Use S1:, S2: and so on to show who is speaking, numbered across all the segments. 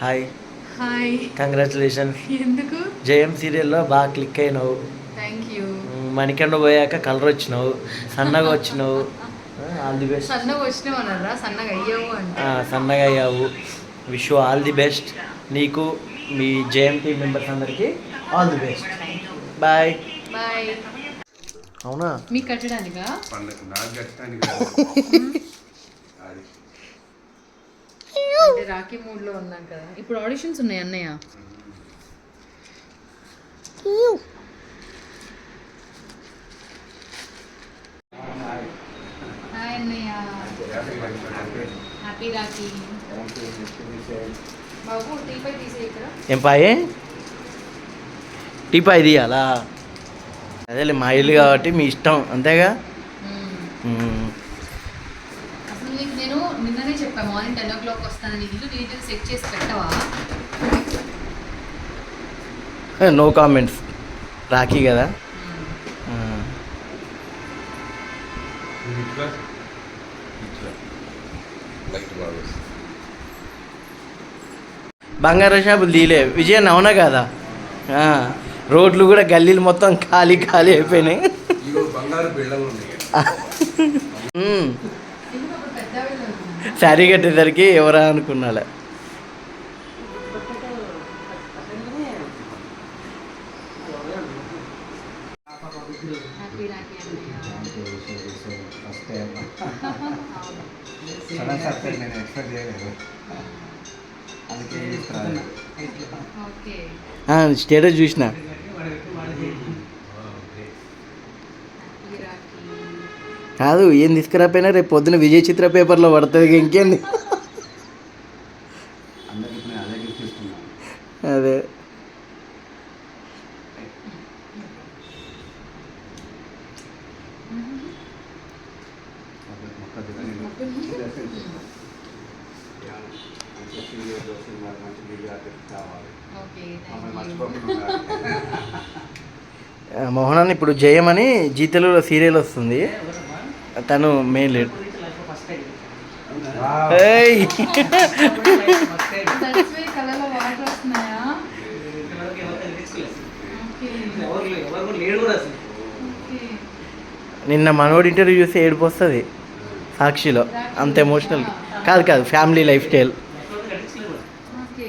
S1: Hi
S2: hi
S1: congratulation
S2: ఎందుకు?
S1: జయం సీరియల్లో బాగా క్లిక్ అయినావు.
S2: థ్యాంక్ యూ
S1: మణికండ పోయాక కలర్ వచ్చినావు. సన్నగా వచ్చినావు. ఆల్ ది బెస్ట్
S2: సన్నగా వచ్చినావు అన్నారా సన్నగా అయ్యావు అంటే.
S1: సన్నగా అయ్యావు. విష్ ఆల్ ది బెస్ట్ నీకు మీ జేఎం టీం మెంబర్స్ అందరికీ all the best bye
S2: bye
S1: అవునా?
S2: మీకు కట్టడానికా?
S3: పండగ నాకు కట్టడానికి
S2: అంటే రాఖీ మూడ్లో ఉన్నాం కదా. ఇప్పుడు ఆడిషన్స్ ఉన్నాయి అన్నయ్య. హాయ్ అన్నయ్య. హ్యాపీ రాఖీ. బాబు టీ పై తీసే ఇక్కడ.
S1: ఏం పాయే? టీ పాయ్ తీయాలా? అదేలే మా ఇల్లు కాబట్టి మీ ఇష్టం అంతేగా?
S2: చెప్పాను మార్నింగ్ టెన్ ఓ క్లాక్ వస్తానని ఇల్లు నీట్గా సెట్ చేసి పెట్టవా?
S1: నో కామెంట్స్ రాఖీ కదా?
S3: బాగా వస్తుంది
S1: బంగారం షాపులు తీయలే విజయన్ అవునా కదా? ఆ, రోడ్లు కూడా గల్లీలు మొత్తం ఖాళీ ఖాళీ అయిపోయినాయి.
S3: ఇగో బంగారు బిళ్ళలు ఉన్నాయి
S1: మ్,
S2: ఎందుకు అప్పుడు పెద్ద
S1: శారీ కట్టేసరికి ఎవరా అనుకున్నాలే.
S2: ఓకే.
S1: స్టేటస్ చూసిన
S2: హ్యాపీ రాఖీ
S1: కాదు ఏం తీసుకురాపోయినా రేపు పొద్దున విజయ చిత్ర పేపర్లో పడుతుంది ఇక ఇంకేంది అదే మోహనాన్ని ఇప్పుడు జయమని జీ తెలుగులో సీరియల్ వస్తుంది. తను మెయిన్ లీడ్ నిన్న మనోడి ఇంటర్వ్యూ చూసి ఏడుపు వస్తుంది. సాక్షిలో. అంత ఎమోషనల్ కాదు కాదు
S2: family life style okay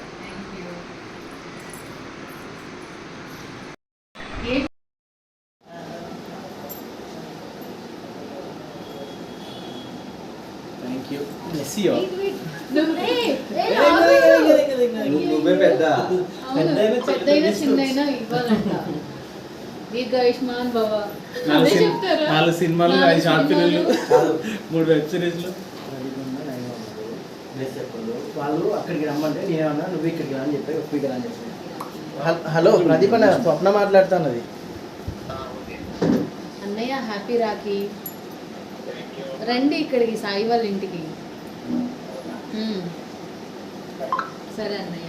S1: thank you
S2: నువ్వే
S1: నువ్వే పెద్ద
S2: పెద్దయినా చిన్నైనా ఇవ్వాలంట దీర్ఘాయుష్మాన్ భవ అదే చెప్తారా
S4: నాలుగు సినిమాలు ఐదు షార్ట్ ఫిల్మ్లు. మూడు వెబ్ సిరీస్లు
S1: వాళ్ళు అక్కడికి రమ్మంటే నేనేమన్నా నువ్వు ఇక్కడికి రా అని చెప్పి ఒప్పికి అని చెప్పి హల్- హలో ప్రదీప్ అన్న స్వప్న మాట్లాడుతున్నది.
S2: అన్నయ్య హ్యాపీ రాఖీ. రండి ఇక్కడికి సాయి వాళ్ళ ఇంటికి. సరే అన్నయ్య.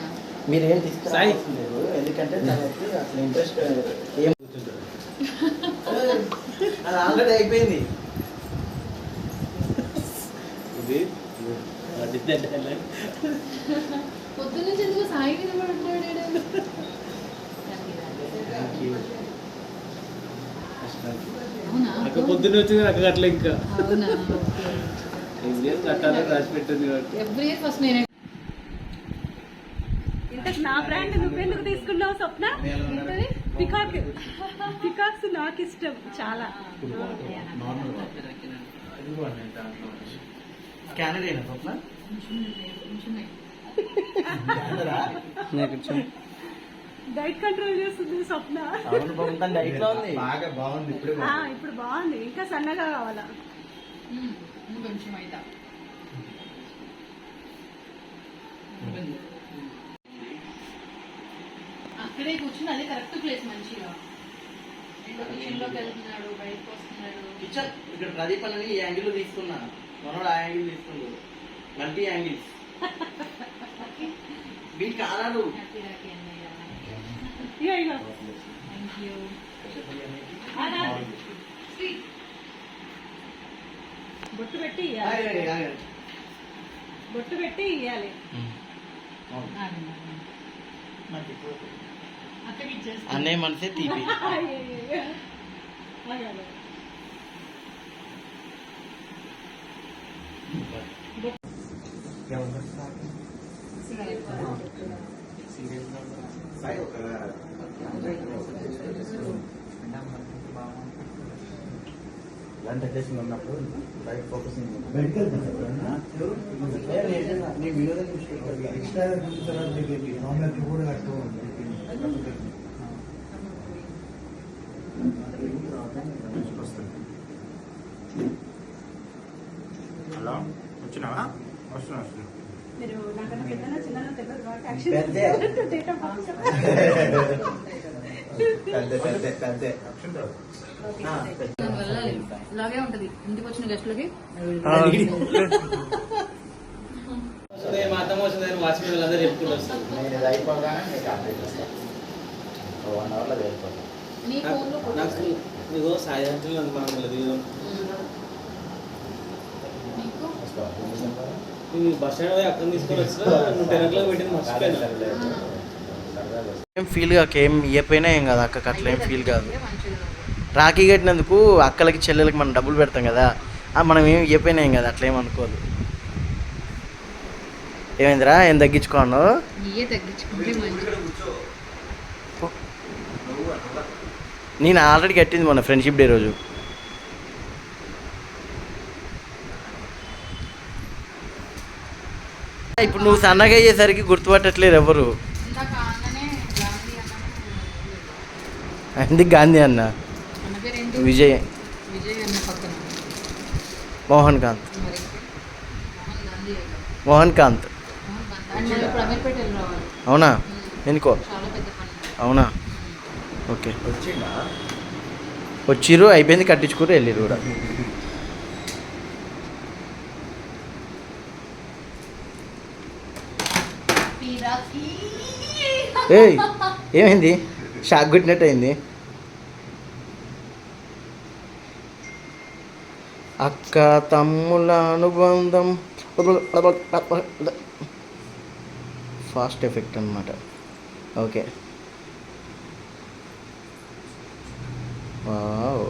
S1: మీరేం
S4: సాయి.
S1: తీసుకురాలేదు ఎందుకంటే తనకి అసలు ఇంట్రెస్ట్ ఏం అది ఆల్రెడీ అయిపోయింది.
S4: ఇది.
S2: పొద్దున్న సాయి వినబడుతున్నాడు అవునా
S4: అక్క పొద్దున్న వచ్చింది అక్క అట్లా ఇంకా.
S2: అవునా?
S4: ఎవ్రీ ఇయర్ కట్టాలని రాసి పెట్టింది కాబట్టి.
S2: ఎవ్రీ ఇయర్ ఫస్ట్ నేనే.
S5: ఇంతకు నా బ్రాండ్ నువ్వెందుకు తీసుకున్నావు స్వప్న? పికాక్. పికాక్స్ నాకు ఇష్టం చాలా
S1: స్కానర్ అయినా స్వప్న?
S2: కొంచెమే.
S5: డైట్ కంట్రోల్ చేస్తుంది స్వప్న.
S1: అవును తన డైట్లో ఉంది.
S3: బాగా బాగుంది ఇప్పుడే
S5: ఆ, ఇప్పుడు బాగుంది ఇంకా సన్నగా కావాలా?
S2: మ్మ్. ఇంకొంచెం అయితే. అక్కడే కూర్చుని అదే కరెక్ట్ ప్లేస్ మంచిగా. ఇంకా కిచెన్లోకి వెళ్తున్నాడు బయటకు వస్తున్నాడు?
S1: కిచెన్ ఇక్కడ ప్రదీప్ అని ఈ యాంగిల్ తీసుకున్నా. మనోడు ఆ యాంగిల్ తీసుకుండు. Multi angles. వీటి కాలాలు.
S2: హ్యాపీ హ్యాపీ అన్నయ్య.
S5: ఇగో ఇగో
S2: థ్యాంక్ యూ
S5: ఆ, నా-
S2: స్వీట్
S5: బొట్టు పెట్టి
S1: ఆగండి,
S5: ఇయ్యాలి
S1: ఆగండి.
S5: బొట్టు పెట్టి ఇయ్యాలి
S2: అక్కడికి ఇచ్చేస్తాను
S1: అన్నయ్య మనసే తీపి
S5: అయ్యయ్యయ్యో. ఆగాలి.
S1: ఇలాంటి అకేషన్ ఉన్నప్పుడు లైట్ ఫోకసింగ్ మెడికల్ నీ వినోదం
S6: ఎక్స్ట్రా మామూలు కూడా కట్టు
S7: హలో వచ్చినావా వస్తున్నా వస్తున్నా
S5: మీరు నాకన్నా పెద్దనా చిన్ననా తెలియదు కాబట్టి యాక్షన్
S1: పెద్దే.
S5: డేట్ ఆఫ్ బర్త్ చెప్పండి.
S1: పెద్ద పెద్ద పెద్ద
S2: నేను వెళ్ళాలి ఇలాగే ఉంటది. ఇంటికి వచ్చిన గెస్టులకి
S4: మా అత్తమ్మ వస్తుందని వాచ్మెన్ వాళ్ళందరూ చెప్పుకుంటూ వస్తారు.
S1: నేను అయిపోగానే మీకు అప్డేట్ చేస్తాను వన్ అవర్లో వెళ్ళిపోతాను
S4: నాకు ఇదిగో సాయి అంటే నాకు? మనం
S1: ఏం ఫీల్ కాక ఏం ఇవ్వపోయినా ఏం కాదు అక్కకి అట్లా ఏం ఫీల్ కాదు. రాఖీ కట్టినందుకు అక్కలకి చెల్లెలకి మనం డబ్బులు పెడతాం కదా ఆ మనం ఏం ఇవ్వపోయినా ఏం కాదు అట్లా ఏం అనుకోదు. ఏమైందిరా ఏం తగ్గించుకోను నేను ఆల్రెడీ కట్టింది మొన్న ఫ్రెండ్షిప్ డే రోజు. నువ్వు సన్నగా అయ్యేసరికి గుర్తుపట్టట్లేరు ఎవరు?
S2: అనగానే గాంధీ అన్నాను
S1: అందుకు గాంధీ అన్న విజయ్.
S2: విజయ్ అన్న పక్కన.
S1: మోహన్ కాంత్.
S2: మోహన్
S1: కాంత్. అవునా. ఎందుకో? అవునా? ఓకే. వచ్చిర్రు అయిపోయింది కట్టించుకురు వెళ్ళిరు కూడా. ఏయ్ ఏమైంది? షాక్ కొట్టినట్టు అయింది. అక్క తమ్ముల అనుబంధం. ఫాస్ట్ ఎఫెక్ట్ అనమాట ఓకే.
S2: Wow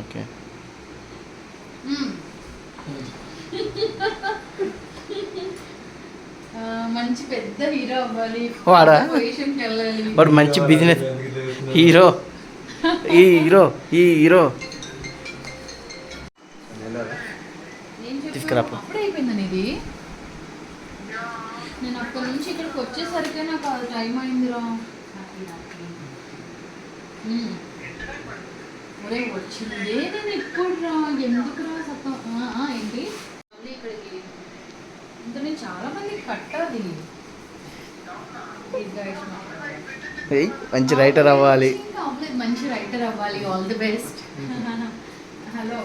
S2: okay. మంచి పెద్ద హీరో అవ్వాలి.
S1: వాడా? వాడు మంచి బిజినెస్ హీరో. ఈ హీరో ఈ హీరో? తీసుకురా
S2: ఇది నేను అక్కడి నుంచి ఇక్కడికి వచ్చేసరికి నాకు టైం అయిందిరా. వచ్చిందే నేను రా సత్తం? ఆ, ఏంటి? మళ్ళీ ఇక్కడికి. ఇంత నేను చాలా మంది కట్టాలి.
S1: మంచి రైటర్ అవ్వాలి.
S2: మంచి రైటర్ అవ్వాలి ఆల్ ది బెస్ట్ హలో